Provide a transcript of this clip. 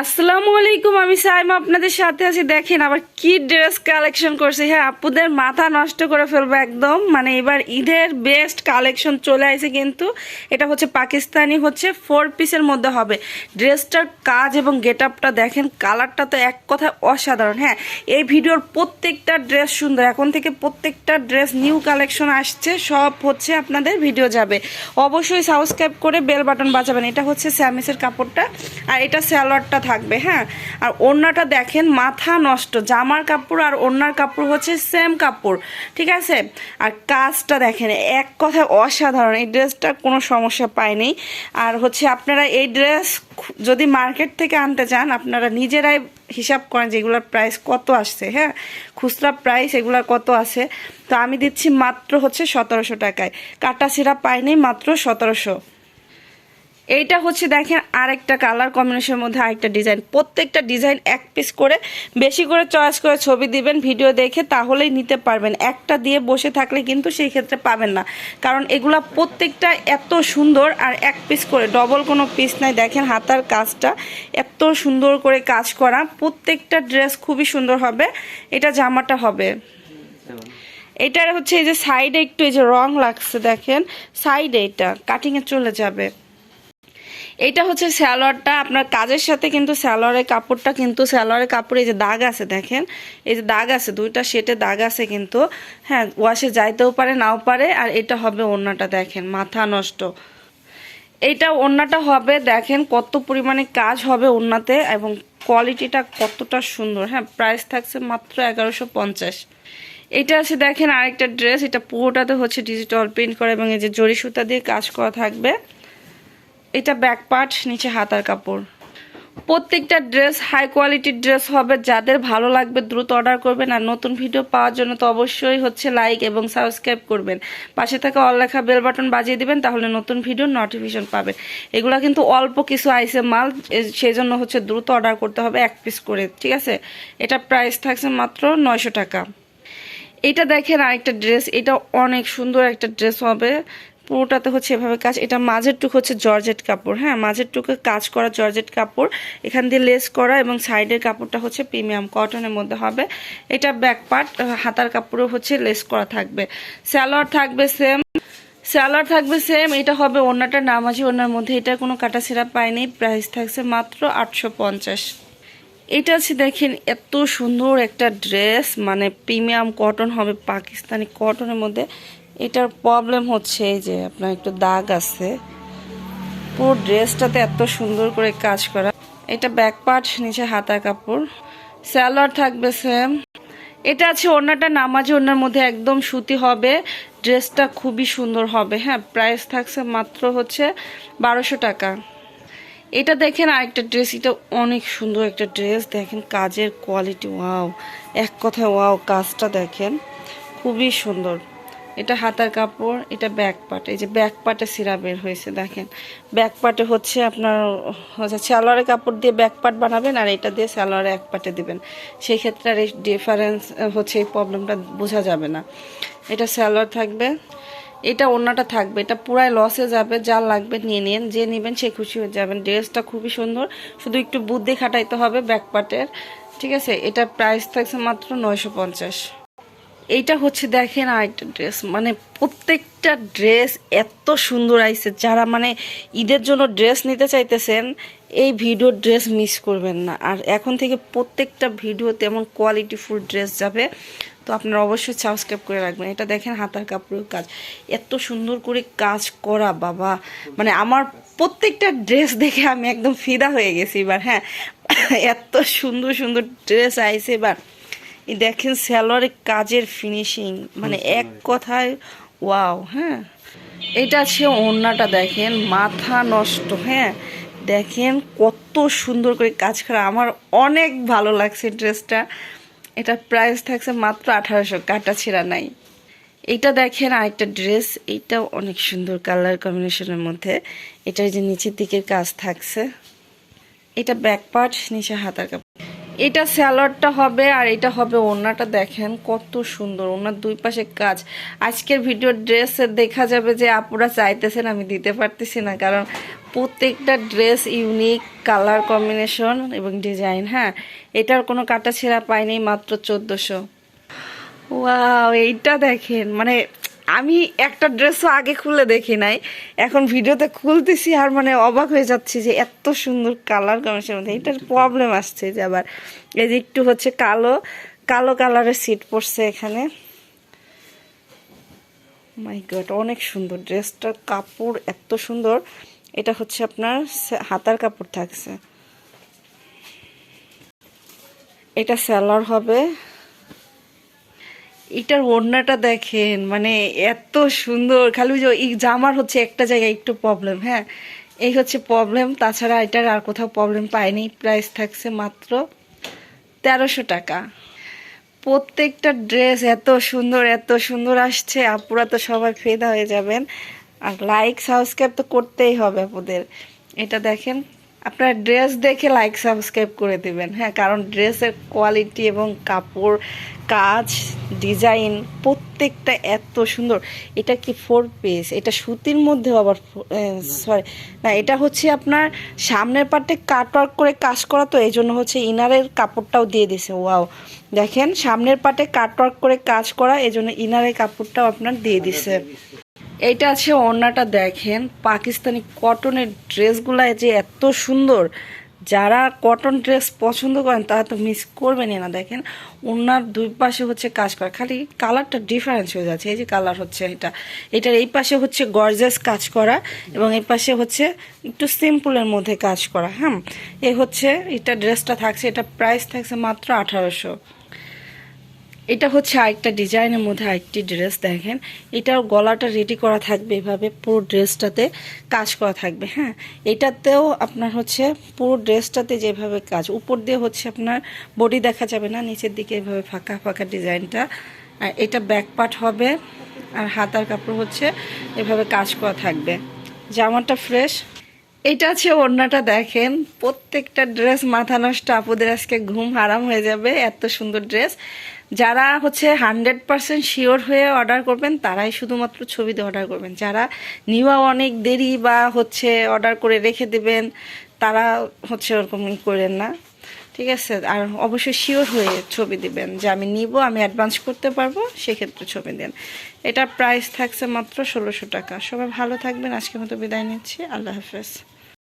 আসসালামু আলাইকুম, আমি সাইমা আপনাদের সাথে আছি। দেখেন আবার কি ড্রেস কালেকশন করছে। হ্যাঁ আপুদের মাথা নষ্ট করে ফেলব একদম। মানে এবার ঈদের বেস্ট কালেকশন চলে আসে কিন্তু। এটা হচ্ছে পাকিস্তানি হচ্ছে ফোর পিসের মধ্যে হবে। ড্রেসটার কাজ এবং গেট আপটা দেখেন কালারটা তো এক কথায় অসাধারণ। হ্যাঁ এই ভিডিওর প্রত্যেকটা ড্রেস সুন্দর। এখন থেকে প্রত্যেকটা ড্রেস নিউ কালেকশন আসছে, সব হচ্ছে আপনাদের ভিডিও যাবে। অবশ্যই সাবস্ক্রাইব করে বেল বাটন বাজাবেন। এটা হচ্ছে স্যামিসের কাপড়টা। আর এটা স্যালোয়ারটা থাকবে হ্যাঁ? আর ওড়নাটা দেখেন মাথা নষ্ট, জামার কাপড় আর ওড়নার কাপড় হচ্ছে সেম কাপড়, ঠিক আছে? আর কাজটা দেখেন, এক কথায় অসাধারণ, এই ড্রেসটা কোনো সমস্যা পায়নি। আর হচ্ছে আপনারা এই ড্রেস যদি মার্কেট থেকে আনতে চান, আপনারা নিজেরাই হিসাব করেন যে এগুলোর প্রাইস কত আসছে হ্যাঁ? খুচরা প্রাইস এগুলোর কত আছে? তো আমি দিচ্ছি মাত্র হচ্ছে সতেরোশো টাকায়। কাটা সিরা পাইনি মাত্র সতেরোশো। এইটা হচ্ছে দেখেন আরেকটা কালার কম্বিনেশনের মধ্যে আরেকটা ডিজাইন প্রত্যেকটা ডিজাইন এক পিস করে বেশি করে চয়েস করে ছবি দিবেন ভিডিও দেখে তাহলেই নিতে পারবেন। একটা দিয়ে বসে থাকলে কিন্তু সেই ক্ষেত্রে পাবেন না। কারণ এগুলা প্রত্যেকটা এত সুন্দর আর এক পিস করে ডবল কোনো পিস নাই। দেখেন হাতার কাজটা এত সুন্দর করে কাজ করা। প্রত্যেকটা ড্রেস খুবই সুন্দর হবে। এটা জামাটা হবে। এটার হচ্ছে এই যে সাইডে একটু এই যে রং লাগছে দেখেন। সাইডে এটা কাটিংয়ে চলে যাবে। এইটা হচ্ছে স্যালোয়ারটা আপনার কাজের সাথে কিন্তু স্যালোয়ারের কাপড়টা কিন্তু স্যালোয়ারের কাপড়ে যে দাগ আছে দেখেন, এই যে দাগ আছে, দুইটা সেটে দাগ আছে কিন্তু হ্যাঁ ওয়াশে যাইতেও পারে, নাও পারে, আর এটা হবে ওড়নাটা দেখেন, মাথা নষ্ট। এইটা ওড়নাটা হবে দেখেন কত পরিমাণে কাজ হবে ওড়নাতে এবং কোয়ালিটিটা কতটা সুন্দর হ্যাঁ প্রাইস থাকছে মাত্র এগারোশো পঞ্চাশ। এটা আছে দেখেন আরেকটা ড্রেস, এটা পুরোটাতে হচ্ছে ডিজিটাল প্রিন্ট করা এবং এই যে জরি সুতা দিয়ে কাজ করা থাকবে। এটা ব্যাক পার্ট নিচে হাতার কাপড়। প্রত্যেকটা ড্রেস হাই কোয়ালিটির ড্রেস হবে। যাদের ভালো লাগবে, দ্রুত অর্ডার করবেন। আর নতুন ভিডিও পাওয়ার জন্য তো অবশ্যই হচ্ছে লাইক এবং সাবস্ক্রাইব করবেন। পাশে থাকা অলেখা বেল বাটন বাজিয়ে দিবেন, তাহলে নতুন ভিডিওর নোটিফিকেশন পাবেন। এগুলো কিন্তু অল্প কিছু আইসে মাল সেই জন্য হচ্ছে দ্রুত অর্ডার করতে হবে এক পিস করে, ঠিক আছে? এটা প্রাইস থাকছে মাত্র নয়শো টাকা। এটা দেখেন আরেকটা ড্রেস এটা অনেক সুন্দর একটা ড্রেস হবে। পুরোটাতে হচ্ছে এভাবে কাজ, এটা মাঝের টুক হচ্ছে জর্জেট কাপড় হ্যাঁ? মাঝের টুকে কাজ করা জর্জেট কাপড়, এখান দিয়ে লেস করা এবং সাইডের কাপড়টা হচ্ছে প্রিমিয়াম কটনের মধ্যে হবে। এটা ব্যাক পার্ট হাতার কাপড়ও হচ্ছে লেস করা থাকবে। স্যালোয়ার থাকবে সেম স্যালার থাকবে সেম, এটা হবে ওনাটা নামাজি ওনার মধ্যে, এটা কোনো কাটা সিরা পায়নি প্রাইস থাকছে মাত্র আটশো পঞ্চাশ। এটা আছে দেখেন এত সুন্দর একটা ড্রেস মানে প্রিমিয়াম কটন হবে পাকিস্তানি কটনের মধ্যে। এটার প্রবলেম হচ্ছে এই যে আপনার একটু দাগ আছে। পুরো ড্রেসটাতে এত সুন্দর করে কাজ করা। এটা ব্যাক পার্ট নিচে হাতা কাপড়। স্যালোয়ার থাকবে সেম এটা আছে ওড়নাটা, নামাজ ওড়নার মধ্যে একদম সুতি হবে। ড্রেসটা খুবই সুন্দর হবে। হ্যাঁ প্রাইস থাকছে মাত্র হচ্ছে বারোশো টাকা। এটা দেখেন আরেকটা ড্রেস এটা অনেক সুন্দর একটা ড্রেস দেখেন কাজের কোয়ালিটি ওয়াও এক কথায় ওয়াও কাজটা দেখেন। খুবই সুন্দর। এটা হাতার কাপড়, এটা ব্যাক পার্ট এই যে ব্যাক পার্টে সিরা বের হয়েছে, দেখেন। ব্যাক পার্টে হচ্ছে আপনার, হচ্ছে সালোয়ারের কাপড় দিয়ে ব্যাক পার্ট বানাবেন আর এটা দিয়ে সালোয়ারে এক পার্টে দিবেন। সেই ক্ষেত্রে আর এই ডিফারেন্স হচ্ছে এই প্রবলেমটা বোঝা যাবে না। এটা সালোয়ার থাকবে, এটা অন্যটা থাকবে, এটা পুরাই লসে যাবে, যা লাগবে নিয়ে নিন, যে নেবেন সে খুশি হয়ে যাবেন। ড্রেসটা খুবই সুন্দর, শুধু একটু বুদ্ধি খাটাইতে হবে ব্যাক পার্টের ঠিক আছে? এটা প্রাইস থাকছে মাত্র নয়শো পঞ্চাশ। এইটা হচ্ছে দেখেন আরেকটা ড্রেস মানে প্রত্যেকটা ড্রেস এত সুন্দর আইছে। যারা মানে ঈদের জন্য ড্রেস নিতে চাইতেছেন, এই ভিডিও ড্রেস মিস করবেন না। আর এখন থেকে প্রত্যেকটা ভিডিও তেমন কোয়ালিটিফুল ড্রেস যাবে। তো আপনারা অবশ্যই সাবস্ক্রাইব করে রাখবেন। এটা দেখেন হাতার কাপড়ের কাজ। এত সুন্দর করে কাজ করা, বাবা। মানে আমার প্রত্যেকটা ড্রেস দেখে আমি একদম ফিদা হয়ে গেছি এবার হ্যাঁ। এত সুন্দর সুন্দর ড্রেস আইছে এবার। দেখেন স্যালোয়ারের কাজের ফিনিশিং মানে এক কথায় ওয়াও হ্যাঁ। এটা আছে ওড়নাটা দেখেন মাথা নষ্ট হ্যাঁ। দেখেন কত সুন্দর করে কাজ করা আমার অনেক ভালো লাগছে ড্রেসটা। এটা প্রাইস থাকছে মাত্র আঠারোশো কাটা ছেঁড়া নাই। এইটা দেখেন আরেকটা ড্রেস এইটাও অনেক সুন্দর কালার কম্বিনেশনের মধ্যে। এটার যে নিচের দিকের কাজ থাকছে এটা ব্যাক পার্ট নিচে হাতার কাপড়। এটা স্যালাডটা হবে আর এটা হবে ওড়নাটা। দেখেন কত সুন্দর ওনার দুই পাশে কাজ। আজকের ভিডিও ড্রেস দেখা যাবে যে আপুরা চাইতেছেন, আমি দিতে পারতেছি না, কারণ প্রত্যেকটা ড্রেস ইউনিক, কালার কম্বিনেশন এবং ডিজাইন হ্যাঁ? এটার কোনো কাটা ছেঁড়া পাইনি মাত্র চোদ্দোশো। ওয়াও, এইটা দেখেন মানে আমি একটা ড্রেসও আগে খুলে দেখি নাই। এখন ভিডিওতে খুলতেছি আর মানে অবাক হয়ে যাচ্ছি যে এত সুন্দর কালার কম্বিনেশন মধ্যে। এটার প্রবলেম আসছে যে আবার এই যে একটু হচ্ছে কালো কালো কালারের সিট পড়ছে এখানে। মাই গড অনেক সুন্দর। ড্রেসটার কাপড় এত সুন্দর। এটা হচ্ছে আপনার হাতার কাপড় থাকছে। এটা সেলার হবে। এটার ওড়নাটা দেখেন মানে এত সুন্দর। খালি যে, এই জামার হচ্ছে একটা জায়গায় একটু প্রবলেম হ্যাঁ? এই হচ্ছে প্রবলেম তাছাড়া এটার আর কোথাও প্রবলেম পাইনি। প্রাইস থাকছে মাত্র তেরোশো টাকা। প্রত্যেকটা ড্রেস এত সুন্দর এত সুন্দর আসছে। আপুরা তো সবাই ফেদা হয়ে যাবেন। আর লাইক সাবস্ক্রাইব তো করতেই হবে আপুদের এটা দেখেন আপনার ড্রেস দেখে লাইক সাবস্ক্রাইব করে দেবেন। হ্যাঁ কারণ ড্রেসের কোয়ালিটি এবং কাপড়, কাজ ডিজাইন প্রত্যেকটা এত সুন্দর। এটা কি ফোর পিস এটা সুতির মধ্যেও আবার সরি না, এটা হচ্ছে আপনার সামনের পার্টে কাটওয়ার্ক করে কাজ করা তো এই জন্য হচ্ছে ইনারের কাপড়টাও দিয়ে দিছে। ওয়াও দেখেন, সামনের পার্টে কাটওয়ার্ক করে কাজ করা এই জন্য ইনারের কাপড়টাও আপনার দিয়ে দিছে। এইটা আছে ওড়নাটা দেখেন, পাকিস্তানি কটনের ড্রেসগুলা যে এত সুন্দর। যারা কটন ড্রেস পছন্দ করেন, তারা তো মিস করবেনই না, দেখেন। ওনার দুই পাশে হচ্ছে কাজ করা। খালি কালারটা ডিফারেন্স হয়ে যাচ্ছে। এই যে কালার হচ্ছে এটা। এটার এই পাশে হচ্ছে গর্জাস কাজ করা এবং এই পাশে হচ্ছে একটু সিম্পলের মধ্যে কাজ করা হ্যাঁ? এ হচ্ছে, এটা ড্রেসটা থাকছে, এটা প্রাইস থাকছে মাত্র আঠারোশো। এটা হচ্ছে আরেকটা ডিজাইনের মধ্যে আরেকটি ড্রেস দেখেন। এটার গলাটা রেডি করা থাকবে এভাবে, পুরো ড্রেসটাতে কাজ করা থাকবে হ্যাঁ? এটাতেও আপনার হচ্ছে পুরো ড্রেসটাতে যেভাবে কাজ, উপর দিয়ে হচ্ছে আপনার বডি দেখা যাবে না, নিচের দিকে এভাবে ফাঁকা ফাঁকা ডিজাইনটা আর এটা ব্যাক পার্ট হবে, আর হাতার কাপড় হচ্ছে এভাবে কাজ করা থাকবে। জামাটা ফ্রেশ এটা আছে ওড়নাটা দেখেন, প্রত্যেকটা ড্রেস মাথা নষ্ট, আপুদের আজকে ঘুম হারাম হয়ে যাবে, এত সুন্দর ড্রেস যারা হচ্ছে হান্ড্রেড পার্সেন্ট শিওর হয়ে অর্ডার করবেন, তারাই শুধুমাত্র ছবিতে অর্ডার করবেন। যারা নিওয়া অনেক দেরি বা হচ্ছে অর্ডার করে রেখে দেবেন, তারা হচ্ছে ওরকম করেন না। ঠিক আছে? আর অবশ্যই শিওর হয়ে ছবি দিবেন যে আমি নিব, আমি অ্যাডভান্স করতে পারব, সেক্ষেত্রে ছবি দেন। এটার প্রাইস থাকছে মাত্র ষোলোশো টাকা। সবাই ভালো থাকবেন। আজকের মতো বিদায় নিচ্ছি। আল্লাহ হাফেজ।